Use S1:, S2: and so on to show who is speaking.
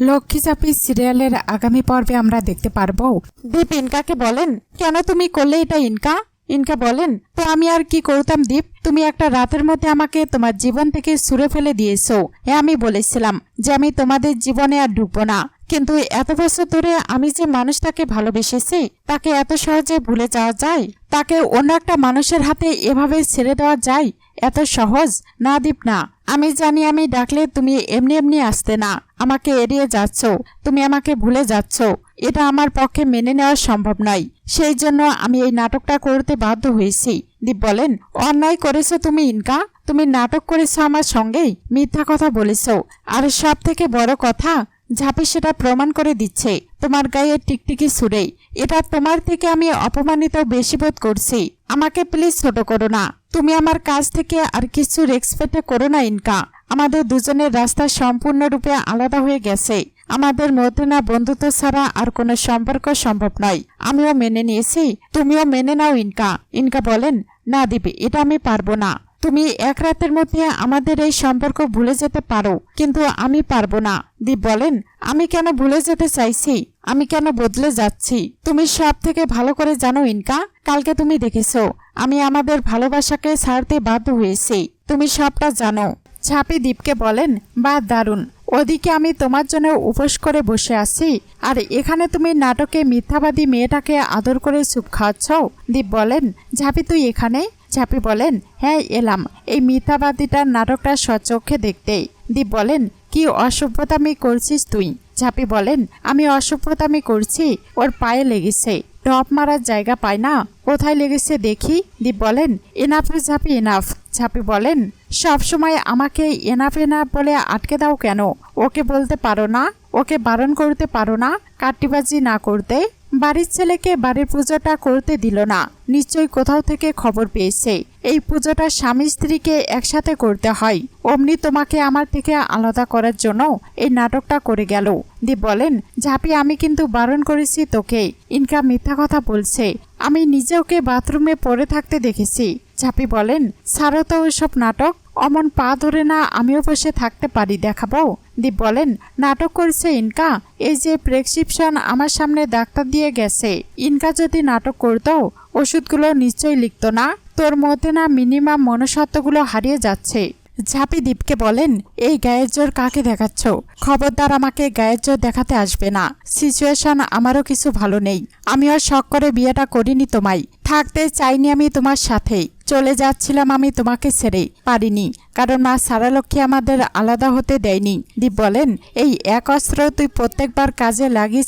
S1: লক্ষ্মী চাপি সিরিয়ালের আগামী পর্বে আমরা দেখতে পারব। দীপ, ইনকাকে বলেন? কেন তুমি করলে এটা ইনকা? ইনকা বলেন, তো আমি আর কি করতাম দীপ? তুমি একটা রাতের মধ্যে আমাকে তোমার জীবন থেকে সুরে ফেলে দিয়েছ। হ্যাঁ আমি বলেছিলাম যে আমি তোমাদের জীবনে আর ঢুকবো না। কিন্তু এত বছর ধরে আমি যে মানুষটাকে ভালোবেসেছি, তাকে এত সহজে ভুলে যাওয়া যায়? তাকে অন্য একটা মানুষের হাতে এভাবে ছেড়ে দেওয়া যায়? এত সহজ? না দীপ, না। আমি জানি আমি ডাকলে তুমি এমনি এমনি আসতে না। আমাকে এড়িয়ে যাচ্ছ। তুমি আমাকে ভুলে যাচ্ছ। এটা আমার পক্ষে মেনে নেওয়া সম্ভব নয়। সেই জন্য আমি এই নাটকটা করতে বাধ্য হয়েছি। দীপ বলেন, অন্যায় করেছ তুমি, ইনকা? তুমি নাটক করেছ আমার সঙ্গেই? মিথ্যা কথা বলেছ। আর সব থেকে বড় কথা ঝাঁপি সেটা প্রমাণ করে দিচ্ছে, তোমার গায়ে টিকটিকি সুরে এটা তোমার থেকে আমি অপমানিত বেশি বোধ করছি। আমাকে প্লিজ ছোট করো না। তুমি আমার কাছ থেকে আর কিছু রেসপেক্ট করো না, ইনকা। আমাদের দুজনের রাস্তা সম্পূর্ণরূপে আলাদা হয়ে গেছে। আমাদের মধ্যে না বন্ধুত্ব ছাড়া আর কোনো সম্পর্ক সম্ভব নয়। আমিও মেনে নিয়েছি, তুমিও মেনে নাও, ইনকা। ইনকা বলেন, না দিবি এটা আমি পারব না। তুমি এক রাতের মধ্যে আমাদের এই সম্পর্ক ভুলে যেতে পারো, কিন্তু আমি পারব না। দীপ বলেন, আমি কেন ভুলে যেতে চাইছি? আমি কেন বদলে যাচ্ছি? তুমি সব থেকে ভালো করে জানো ইনকা, কালকে তুমি দেখেছ, আমি আমাদের ভালোবাসাকে ছাড়তে বাধ্য হয়েছি। তুমি সবটা জানো। ছাপি দীপকে বলেন, বা, দারুণ। ওদিকে আমি তোমার জন্য উপোস করে বসে আছি, আর এখানে তুমি নাটকে মিথ্যাবাদী মেয়েটাকে আদর করে চুপ খাওয়াচ্ছ? দীপ বলেন, ঝাপি, তুই এখানে? ঝাপি বলেন হ্যাঁ এলাম। এই মিথ্যাবাদীটার নাটকটা সচক্ষে দেখতে দীপ বলেন, কি অসভ্যতামি করছিস তুই? ঝাঁপি বলেন, আমি অসভ্যতামি করছি, ওর পায়ে লেগেছে। টপ মারার জায়গা পায় না, কোথায় লেগেছে দেখি? দীপ বলেন এনাফ ঝাঁপি এনাফ ঝাঁপি বলেন, সব সময় আমাকে এনাফ এনাফ বলে আটকে দাও কেন? ওকে বলতে পারো না? ওকে বারণ করতে পারো না? কাট্টিবাজি না করতে? বাড়ির ছেলেকে বাড়ির পুজোটা করতে দিল না। নিশ্চয়ই কোথাও থেকে খবর পেয়েছে। এই পুজোটা স্বামী স্ত্রীকে একসাথে করতে হয়। অমনি তোমাকে আমার থেকে আলাদা করার জন্য এই নাটকটা করে গেল। দীপ বলেন, ঝাপি, আমি কিন্তু বারণ করেছি তোকে। ইনকা মিথ্যা কথা বলছে। আমি নিজে ওকে বাথরুমে পড়ে থাকতে দেখেছি। ঝাপি বলেন ছাড়ো তো ওইসব নাটক। অমন পা ধরে না আমিও বসে থাকতে পারি, দেখাবো? দীপ বলেন, নাটক করছে ইনকা? এই যে প্রেসক্রিপশন আমার সামনে ডাক্তার দিয়ে গেছে। ইনকা যদি নাটক করতো, ওষুধগুলো নিশ্চয়ই লিখতো না? তোর মধ্যে না মিনিমাম মনসত্ত্বগুলো হারিয়ে যাচ্ছে। ঝাপি দীপকে বলেন, এই গায়ের জোর কাকে দেখাচ্ছ? খবরদার আমাকে গায়ের জোর দেখাতে আসবে না। সিচুয়েশন আমারও কিছু ভালো নেই। আমিও শখ করে বিয়েটা করিনি তোমায়। থাকতে চাইনি আমি তোমার সাথেই চলে যাচ্ছিলাম আমি তোমাকে ছেড়ে পারিনি। কারণ মা সারালক্ষ্মী আমাদের আলাদা হতে দেয়নি। দীপ বলেন, এই এক অস্ত্র তুই প্রত্যেকবার কাজে লাগিস